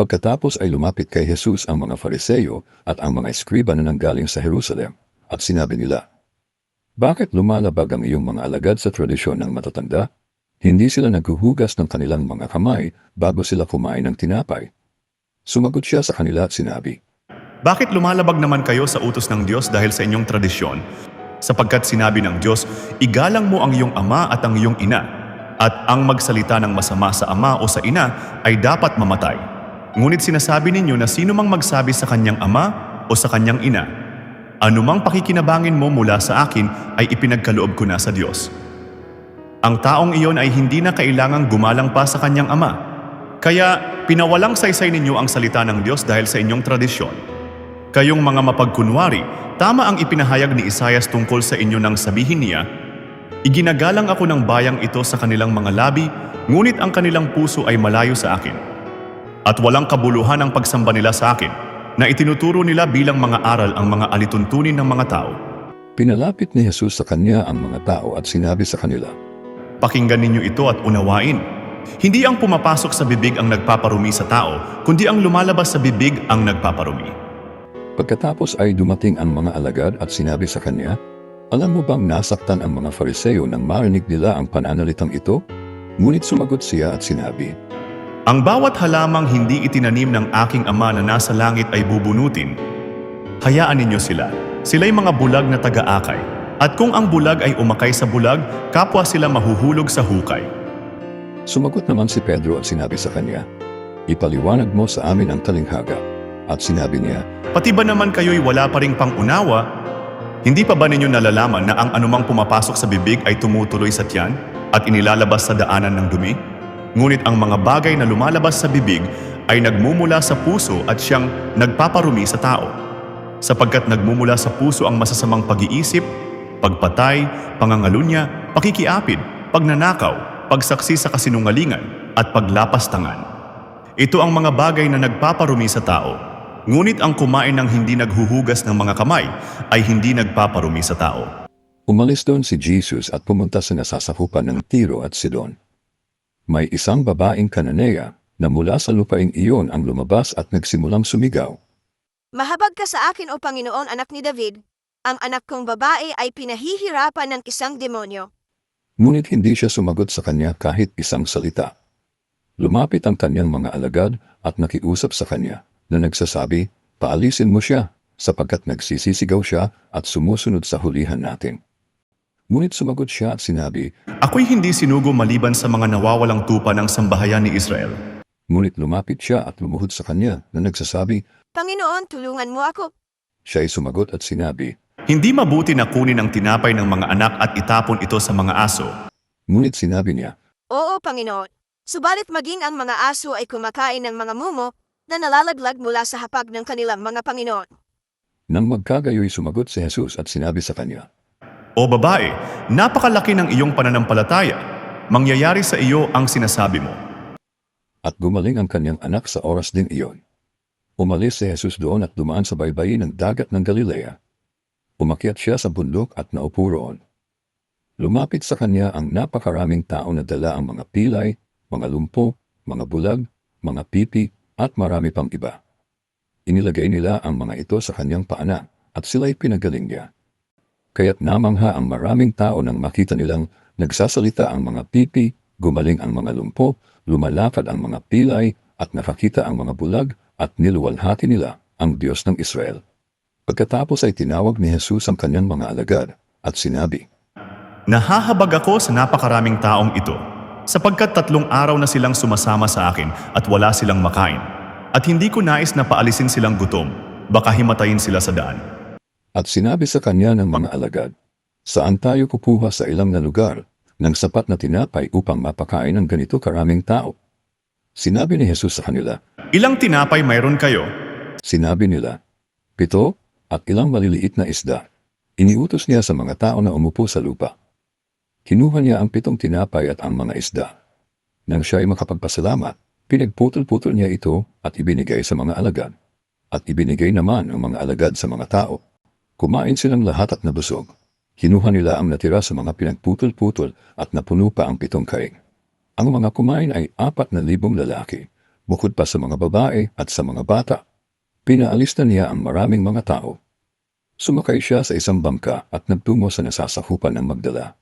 Pagkatapos ay lumapit kay Jesus ang mga fariseyo at ang mga eskriba na nanggaling sa Jerusalem at sinabi nila, Bakit lumalabag ang iyong mga alagad sa tradisyon ng matatanda? Hindi sila naghuhugas ng kanilang mga kamay bago sila kumain ng tinapay. Sumagot siya sa kanila at sinabi, Bakit lumalabag naman kayo sa utos ng Diyos dahil sa inyong tradisyon? Sapagkat sinabi ng Diyos, igalang mo ang iyong ama at ang iyong ina, at ang magsalita ng masama sa ama o sa ina ay dapat mamatay. Ngunit sinasabi ninyo na sino mang magsabi sa kanyang ama o sa kanyang ina, anumang pakikinabangin mo mula sa akin ay ipinagkaloob ko na sa Diyos. Ang taong iyon ay hindi na kailangang gumalang pa sa kanyang ama. Kaya pinawalang saysay ninyo ang salita ng Diyos dahil sa inyong tradisyon. Kayong mga mapagkunwari, tama ang ipinahayag ni Isayas tungkol sa inyo nang sabihin niya, Iginagalang ako ng bayang ito sa kanilang mga labi, ngunit ang kanilang puso ay malayo sa akin. At walang kabuluhan ang pagsamba nila sa akin, na itinuturo nila bilang mga aral ang mga alituntunin ng mga tao. Pinalapit ni Jesus sa kanya ang mga tao at sinabi sa kanila, Pakinggan ninyo ito at unawain. Hindi ang pumapasok sa bibig ang nagpaparumi sa tao, kundi ang lumalabas sa bibig ang nagpaparumi. Pagkatapos ay dumating ang mga alagad at sinabi sa kanya, Alam mo bang nasaktan ang mga fariseyo nang marinig nila ang pananalitang ito? Ngunit sumagot siya at sinabi, Ang bawat halamang hindi itinanim ng aking ama na nasa langit ay bubunutin. Hayaan ninyo sila. Sila'y mga bulag na taga-akay. At kung ang bulag ay umakay sa bulag, kapwa sila mahuhulog sa hukay. Sumagot naman si Pedro at sinabi sa kanya, Ipaliwanag mo sa amin ang talinghaga. At sinabi niya, Pati ba naman kayo'y wala pa ring pangunawa? Hindi pa ba ninyo nalalaman na ang anumang pumapasok sa bibig ay tumutuloy sa tiyan at inilalabas sa daanan ng dumi? Ngunit ang mga bagay na lumalabas sa bibig ay nagmumula sa puso at siyang nagpaparumi sa tao. Sapagkat nagmumula sa puso ang masasamang pag-iisip, pagpatay, pangangalunya, pakikiapid, pagnanakaw, pagsaksi sa kasinungalingan, at paglapastangan. Ito ang mga bagay na nagpaparumi sa tao. Ngunit ang kumain ng hindi naghuhugas ng mga kamay ay hindi nagpaparumi sa tao. Umalis doon si Jesus at pumunta sa nasasakupan ng Tiro at Sidon. May isang babaeng kananea na mula sa lupaing iyon ang lumabas at nagsimulang sumigaw. Mahabag ka sa akin o Panginoon anak ni David. Ang anak kong babae ay pinahihirapan ng isang demonyo. Ngunit hindi siya sumagot sa kanya kahit isang salita. Lumapit ang kanyang mga alagad at nakiusap sa kanya na nagsasabi, paalisin mo siya sapagkat nagsisisigaw siya at sumusunod sa hulihan natin. Ngunit sumagot siya at sinabi, Ako'y hindi sinugo maliban sa mga nawawalang tupa ng sambahayan ni Israel. ngunit lumapit siya at lumuhod sa kanya na nagsasabi, Panginoon, tulungan mo ako. siya ay sumagot at sinabi, Hindi mabuti na kunin ang tinapay ng mga anak at itapon ito sa mga aso. ngunit sinabi niya, Oo, Panginoon. Subalit maging ang mga aso ay kumakain ng mga mumo na nalalaglag mula sa hapag ng kanilang mga Panginoon. Nang magkagayoy sumagot si Jesus at sinabi sa kanya, O babae, napakalaki ng iyong pananampalataya. Mangyayari sa iyo ang sinasabi mo. At gumaling ang kanyang anak sa oras din iyon. Umalis si Jesus doon at dumaan sa baybayin ng dagat ng Galilea. Umakyat siya sa bundok at naupo roon. Lumapit sa kanya ang napakaraming tao na dala ang mga pilay, mga lumpo, mga bulag, mga pipi, at marami pang iba. Inilagay nila ang mga ito sa kanyang paanan at sila'y pinagaling niya. Kaya't namangha ang maraming tao nang makita nilang nagsasalita ang mga pipi, gumaling ang mga lumpo, lumalakad ang mga pilay, at nakakita ang mga bulag at niluwalhati nila ang Diyos ng Israel. Pagkatapos ay tinawag ni Jesus ang kanyang mga alagad at sinabi, Nahahabag ako sa napakaraming taong ito, sapagkat tatlong araw na silang sumasama sa akin at wala silang makain. At hindi ko nais na paalisin silang gutom, baka himatayin sila sa daan. At sinabi sa kanya ng mga alagad, Saan tayo kukuha sa ilang na lugar ng sapat na tinapay upang mapakain ng ganito karaming tao? Sinabi ni Jesus sa kanila, Ilang tinapay mayroon kayo? Sinabi nila, Pito at ilang maliliit na isda. Iniutos niya sa mga tao na umupo sa lupa. Kinuha niya ang pitong tinapay at ang mga isda. Nang siya ay makapagpasalamat, pinagputol-putol niya ito at ibinigay sa mga alagad. At ibinigay naman ang mga alagad sa mga tao. Kumain silang lahat at nabusog. Kinuha nila ang natira sa mga pinagputol-putol at napuno pa ang pitong kaing. Ang mga kumain ay apat na libong lalaki, Bukod pa sa mga babae at sa mga bata, pinaalis na niya ang maraming mga tao. Sumakay siya sa isang bangka at nagtungo sa nasasakupan ng Magdala.